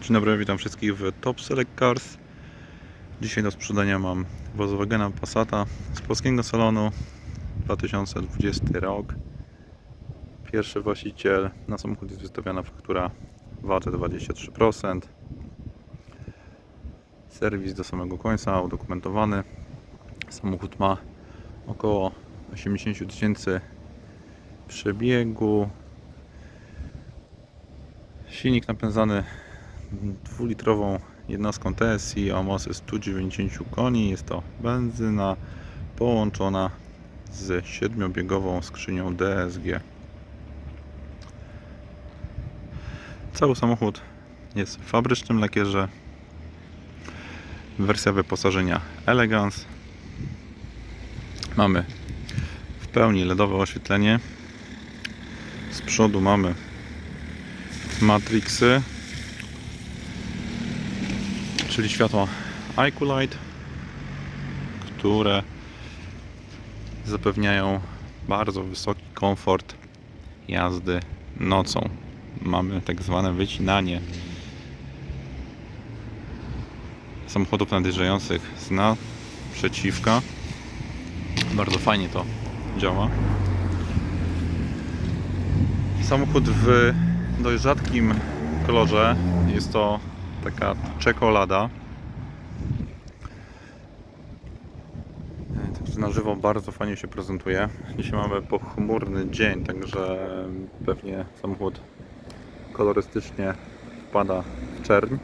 Dzień dobry, witam wszystkich w Top Select Cars. Dzisiaj do sprzedania mam Volkswagena Passata z polskiego salonu 2020 rok. Pierwszy właściciel, na samochód jest wystawiona faktura VAT 23%. Serwis do samego końca, udokumentowany. Samochód ma około 80 000 tysięcy przebiegu. Silnik napędzany dwulitrową jednostką TSI o mocy 190 koni. Jest to benzyna połączona z siedmiobiegową skrzynią DSG. Cały samochód jest w fabrycznym lakierze. Wersja wyposażenia Elegance. Mamy w pełni LEDowe oświetlenie. Z przodu mamy Matrixy, czyli światła IQ Light, które zapewniają bardzo wysoki komfort jazdy nocą. Mamy tak zwane wycinanie samochodów nadjeżdżających z naprzeciwka. Bardzo fajnie to działa. Samochód w dość rzadkim kolorze. Jest to taka czekolada. E, Także na żywo bardzo fajnie się prezentuje. Dzisiaj mamy pochmurny dzień, także pewnie samochód kolorystycznie wpada w czerń.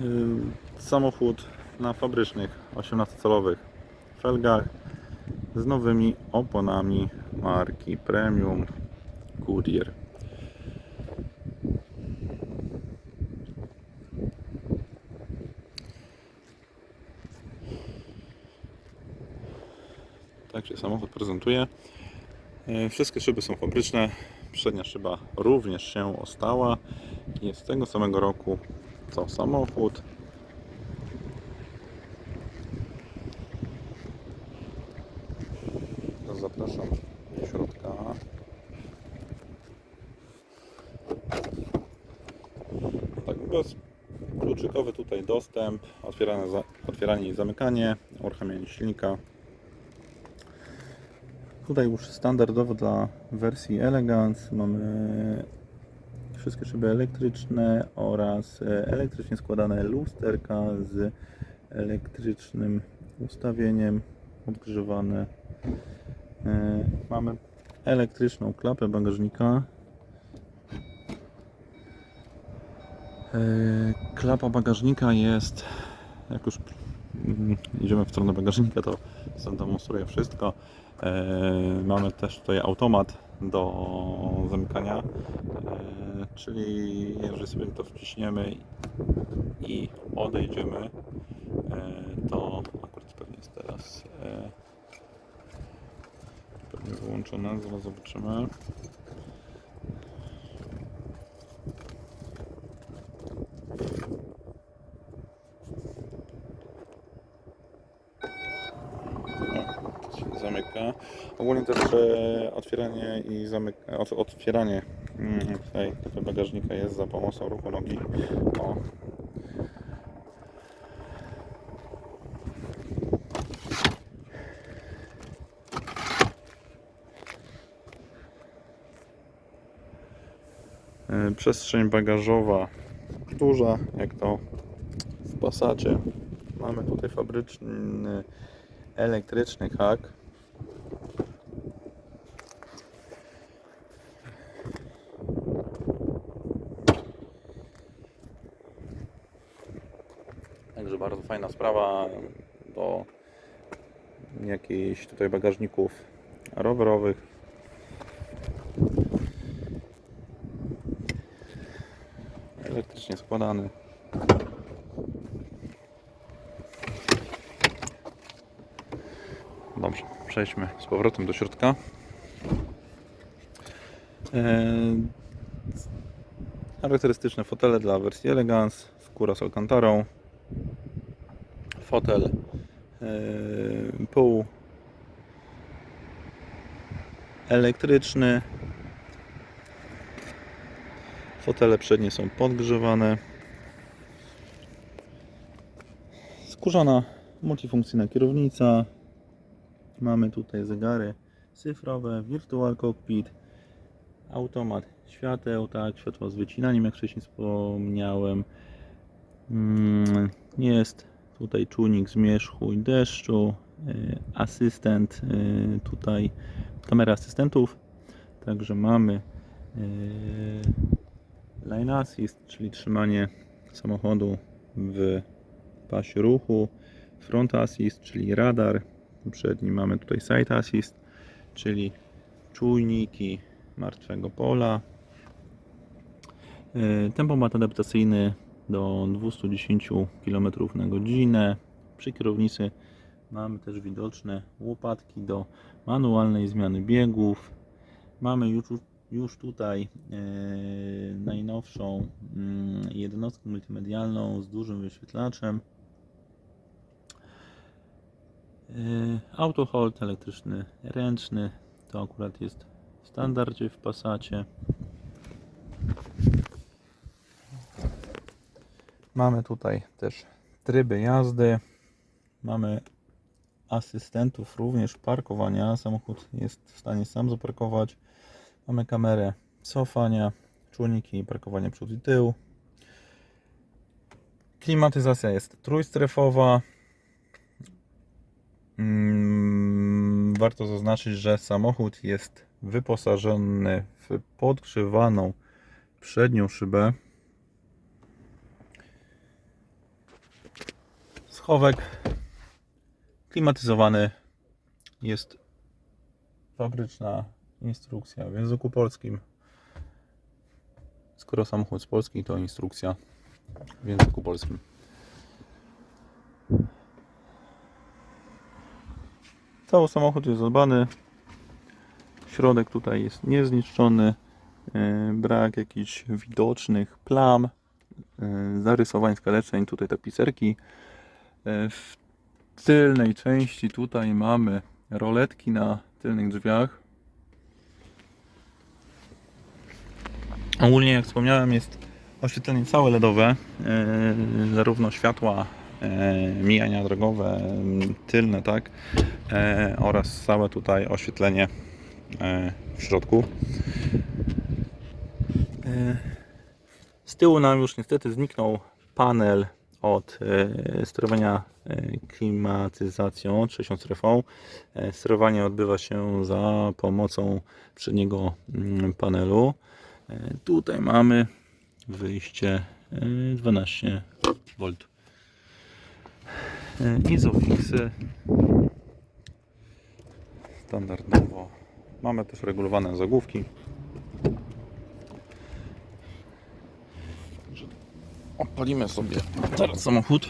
Yy, Samochód na fabrycznych 18-calowych felgach z nowymi oponami marki Premium Goodyear. Tak się samochód prezentuje. Yy, Wszystkie szyby są fabryczne. Przednia szyba również się ostała. Jest z tego samego roku co samochód. Teraz Zapraszam do środka. Tak, bez kluczykowy tutaj dostęp, otwierane, za, otwieranie i zamykanie, uruchamianie silnika. Tutaj już standardowo dla wersji Elegance mamy wszystkie szyby elektryczne oraz elektrycznie składane lusterka z elektrycznym ustawieniem odgrzewane. E, Mamy elektryczną klapę bagażnika. E, Klapa bagażnika jest, jak już idziemy w stronę bagażnika, to zademonstruję wszystko. E, Mamy też tutaj automat do zamykania, czyli jeżeli sobie to wciśniemy i odejdziemy, to akurat pewnie jest teraz pewnie wyłączone, zaraz zobaczymy. Zamyka. Ogólnie też e, otwieranie i zamyka, ot, otwieranie mm, tutaj tego bagażnika jest za pomocą ruchu nogi. O. Przestrzeń bagażowa duża, jak to w Passacie. Mamy tutaj fabryczny elektryczny hak. Także bardzo fajna sprawa do jakichś tutaj bagażników rowerowych. Składany. Dobrze, przejdźmy z powrotem do środka. Eee, charakterystyczne fotele dla wersji Elegance, skóra z alcantarą, fotel e, pół elektryczny. Fotele przednie są podgrzewane. Skórzana multifunkcyjna kierownica. Mamy tutaj zegary cyfrowe, virtual cockpit, automat świateł, tak, światło z wycinaniem, jak wcześniej wspomniałem. Mm, Jest tutaj czujnik zmierzchu i deszczu, y, asystent, y, tutaj kamera asystentów, także mamy y, line assist, czyli trzymanie samochodu w pasie ruchu, front assist, czyli radar, przedni mamy tutaj side assist, czyli czujniki martwego pola, Y, Tempomat adaptacyjny do 210 km na godzinę. Przy kierownicy mamy też widoczne łopatki do manualnej zmiany biegów. Mamy już, już tutaj e, najnowszą mm, jednostkę multimedialną z dużym wyświetlaczem. E, Auto hold elektryczny, ręczny. To akurat jest w standardzie w Passacie. Mamy tutaj też tryby jazdy. Mamy asystentów również parkowania. Samochód jest w stanie sam zaparkować. Mamy kamerę cofania, czujniki parkowania przód i tył. Klimatyzacja jest trójstrefowa. Mm, Warto zaznaczyć, że samochód jest wyposażony w podgrzewaną przednią szybę. Schowek klimatyzowany jest fabryczna instrukcja w języku polskim. Skoro samochód z Polski, to instrukcja w języku polskim. Cały samochód jest zadbany. Środek tutaj jest niezniszczony. e, Brak jakichś widocznych plam, e, zarysowań, skaleczeń. Tutaj tapicerki. E, W tylnej części tutaj mamy roletki na tylnych drzwiach. Ogólnie, jak wspomniałem, jest oświetlenie całe LEDowe, zarówno światła mijania drogowe, tylne, tak, e, oraz całe tutaj oświetlenie e, w środku. E, z tyłu nam już niestety zniknął panel od e, sterowania e, klimatyzacją trzecią strefą. E, sterowanie odbywa się za pomocą przedniego panelu. E, tutaj mamy wyjście e, 12 V. E, Izofixy standardowo. Mamy też regulowane zagłówki. Opalimy sobie teraz samochód.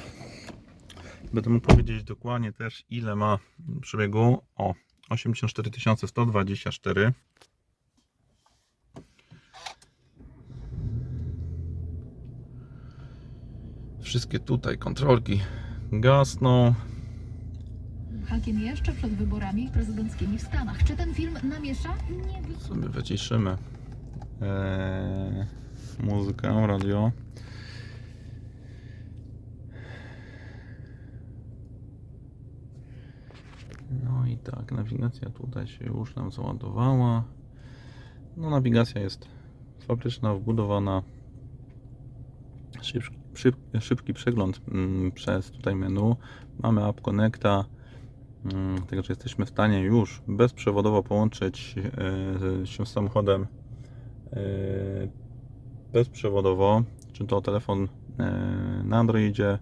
Będę mógł powiedzieć dokładnie też ile ma przebiegu. O, 84 124. Wszystkie tutaj kontrolki gasną. Hakiem jeszcze przed wyborami prezydenckimi w Stanach. Czy ten film namiesza? Nie wiem. sobie wyciszymy eee, muzykę, radio. No i tak, nawigacja tutaj się już nam załadowała. No nawigacja jest fabryczna, wbudowana. Szyb, szyb, szybki przegląd mm, przez tutaj menu. Mamy App Connecta. Mm, Także jesteśmy w stanie już bezprzewodowo połączyć e, się z samochodem e, bezprzewodowo, czy to telefon e, na Androidzie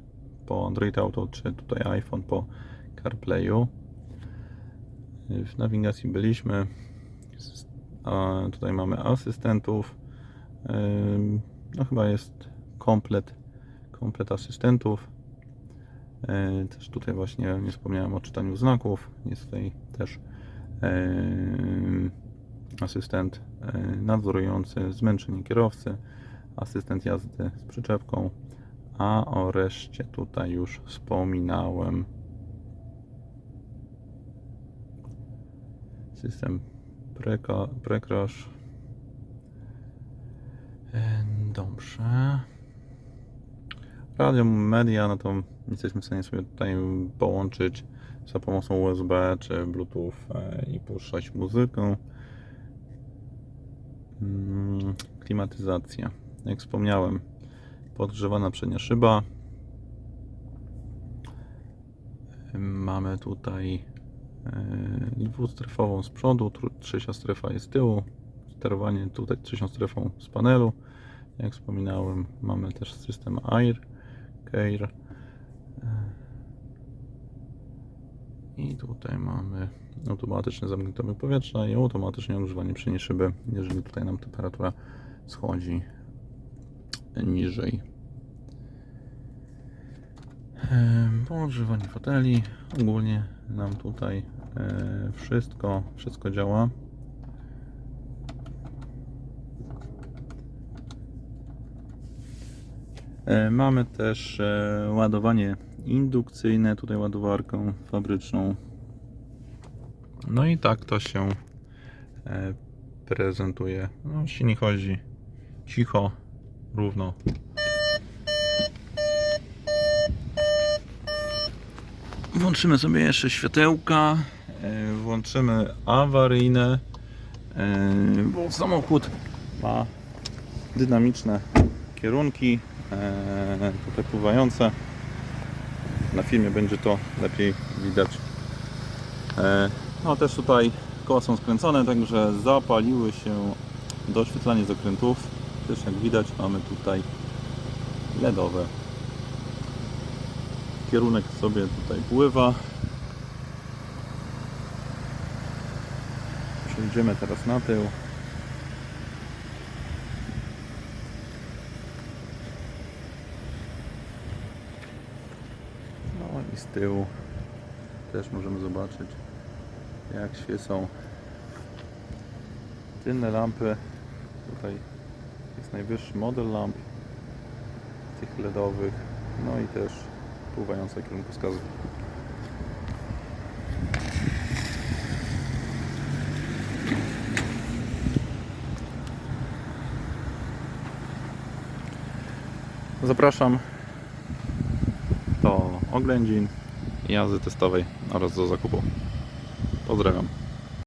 po Android Auto, czy tutaj iPhone po CarPlayu. W nawigacji byliśmy. A tutaj mamy asystentów. No chyba jest komplet, komplet asystentów. E, też tutaj właśnie nie wspomniałem o czytaniu znaków. Jest tutaj też e, asystent e, nadzorujący zmęczenie kierowcy, asystent jazdy z przyczepką, a o reszcie tutaj już wspominałem. System prekra prekrasz Radio media, no to jesteśmy w stanie sobie tutaj połączyć za pomocą USB czy Bluetooth e, i puszczać muzykę. Mm, Klimatyzacja. Jak wspomniałem, podgrzewana przednia szyba. Mamy tutaj e, dwustrefową z przodu, trzecia strefa jest z tyłu. Sterowanie tutaj trzecią strefą z panelu. Jak wspominałem, mamy też system Air, Care. I tutaj mamy automatyczne zamknięcie powietrza i automatyczne ogrzewanie przedniej szyby, jeżeli tutaj nam temperatura schodzi niżej. Po ogrzewaniu foteli ogólnie nam tutaj e, wszystko, wszystko działa. Mamy też e, ładowanie indukcyjne, tutaj ładowarką fabryczną. No i tak to się e, prezentuje. No, silnik chodzi cicho, równo. Włączymy sobie jeszcze światełka, e, włączymy awaryjne, e, bo samochód ma dynamiczne kierunki, e, tutaj pływające. Na filmie będzie to lepiej widać. E, No też tutaj koła są skręcone, także zapaliły się doświetlanie zakrętów. Też jak widać mamy tutaj LEDowe. Kierunek sobie tutaj pływa. Przejdziemy teraz na tył. No i z tyłu też możemy zobaczyć jak świecą tylne lampy. Tutaj jest najwyższy model lamp tych LEDowych. No i też pływające kierunkowskazy. Zapraszam do oględzin, jazdy testowej oraz do zakupu. Pozdrawiam.